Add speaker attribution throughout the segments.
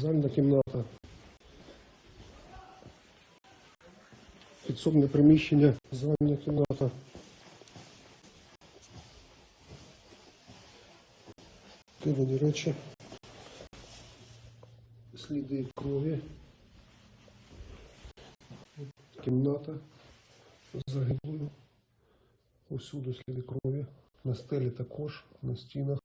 Speaker 1: Зальна кімната. Підсобне приміщення, зальна кімната. Кидані речі. Сліди крові. Кімната загиблою. Усюди сліди крові. На стелі також, на стінах.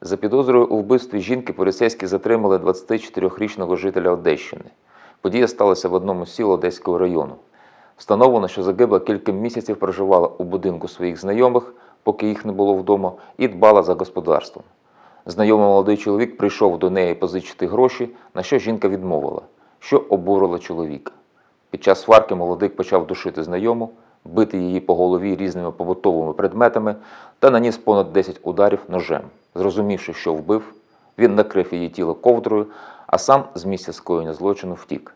Speaker 2: За підозрою у вбивстві жінки поліцейські затримали 24-річного жителя Одещини. Подія сталася в одному з сіл Одеського району. Встановлено, що загибла кілька місяців проживала у будинку своїх знайомих, поки їх не було вдома, і дбала за господарством. Знайомий молодий чоловік прийшов до неї позичити гроші, на що жінка відмовила, що обурило чоловіка. Під час сварки молодик почав душити знайому, бити її по голові різними побутовими предметами та наніс понад 10 ударів ножем. Зрозумівши, що вбив, він накрив її тіло ковдрою, а сам з місця скоєння злочину втік.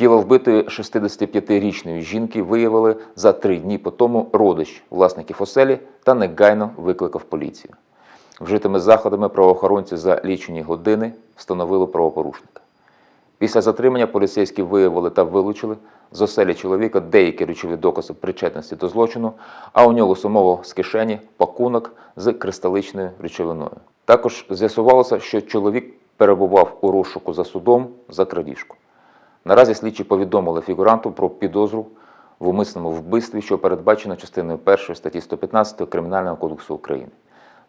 Speaker 2: Тіло вбитої 65-річної жінки виявили за три дні по тому родич власників оселі та негайно викликав поліцію. Вжитими заходами правоохоронці за лічені години встановили правопорушника. Після затримання поліцейські виявили та вилучили з оселі чоловіка деякі речові докази причетності до злочину, а у нього самого з кишені пакунок з кристаличною речовиною. Також з'ясувалося, що чоловік перебував у розшуку за судом за крадіжку. Наразі слідчі повідомили фігуранту про підозру в умисному вбивстві, що передбачено частиною 1 статті 115 Кримінального кодексу України.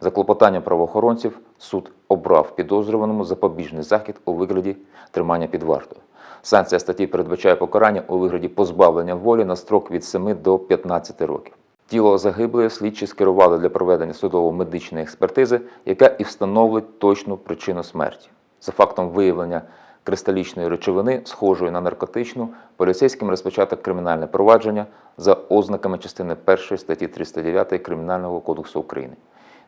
Speaker 2: За клопотанням правоохоронців суд обрав підозрюваному запобіжний захід у вигляді тримання під вартою. Санкція статті передбачає покарання у вигляді позбавлення волі на строк від 7 до 15 років. Тіло загиблої слідчі скерували для проведення судово-медичної експертизи, яка і встановить точну причину смерті. За фактом виявлення кристалічної речовини, схожої на наркотичну, поліцейським розпочато кримінальне провадження за ознаками частини 1 статті 309 Кримінального кодексу України.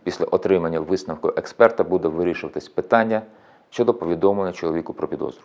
Speaker 2: Після отримання висновку експерта буде вирішуватись питання щодо повідомлення чоловіку про підозру.